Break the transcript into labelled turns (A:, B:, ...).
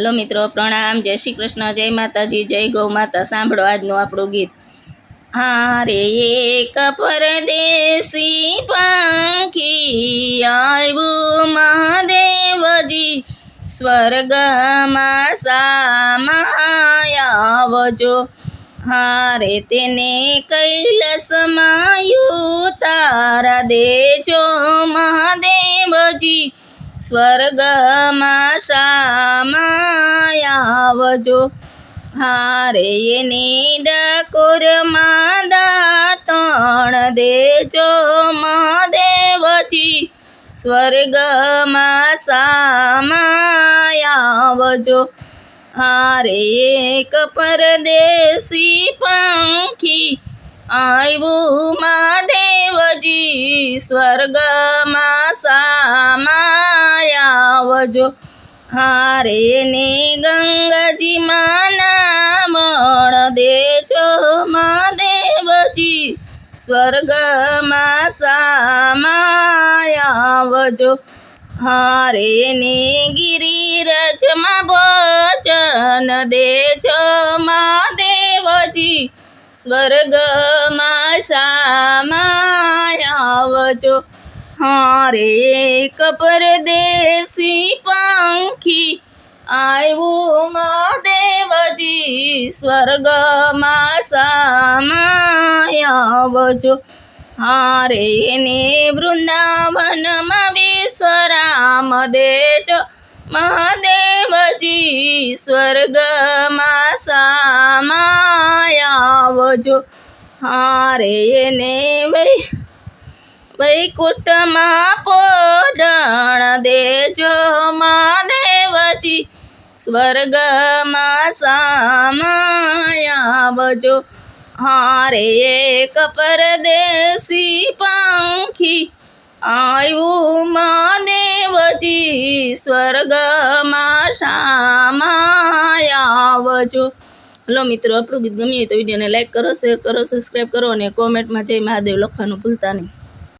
A: Hello મિત્રો, પ્રણામ, જય શ્રી કૃષ્ણ, જય માતાજી, જય ગૌ માતા, સાંભળો આજનું આપણું ગીત. હારે એક પરદેશી પાંખી આવ્યું મહાદેવજી, સ્વર્ગમાં સામાયાવજો હારે તેને કૈલસમાયું તારા દેજો મહાદેવજી સ્વર્ગમાં શામાયાવજો હારે એને ડાકોરમાં દાતણ દેજો મહાદેવજી. સ્વર્ગમાં સામાયાવજો હારે એક પરદેશી પંખી આવ્યું મહાદેવજી. સ્વર્ગમાં સામાયાવજો હારે ને ગંગાજીમાં મણ દેજો મહાદેવજી સ્વર્ગમાં સામાયાવજો હારે ને ગિરિરજમાં વચન દેજો મહાદેવજી સ્વર્ગમાં શામાયાવજો હારે એક પરદેશી પંખી આવ્યું મહાદેવજી સ્વર્ગમાં સામાયાવજો હારે ને વૃંદાવનમાં વિશ્રામ દેજો મહાદેવજી સ્વર્ગમાં સામાયાવજો હારે ને વૈ વૈકુંઠમાં પોઢણ દેજો મહાદેવજી સ્વર્ગમાં સામાયાવજો હારે એક પરદેશી પંખી આવ્યું મહાદેવજી સ્વર્ગમાં શામાયાવજો હલો મિત્રો, આપણું ગીત ગમ્યું હોય તો વિડીયોને લાઈક કરો શેર કરો સબસ્ક્રાઈબ કરો અને કોમેન્ટમાં જય મહાદેવ લખવાનું ભૂલતા નહીં.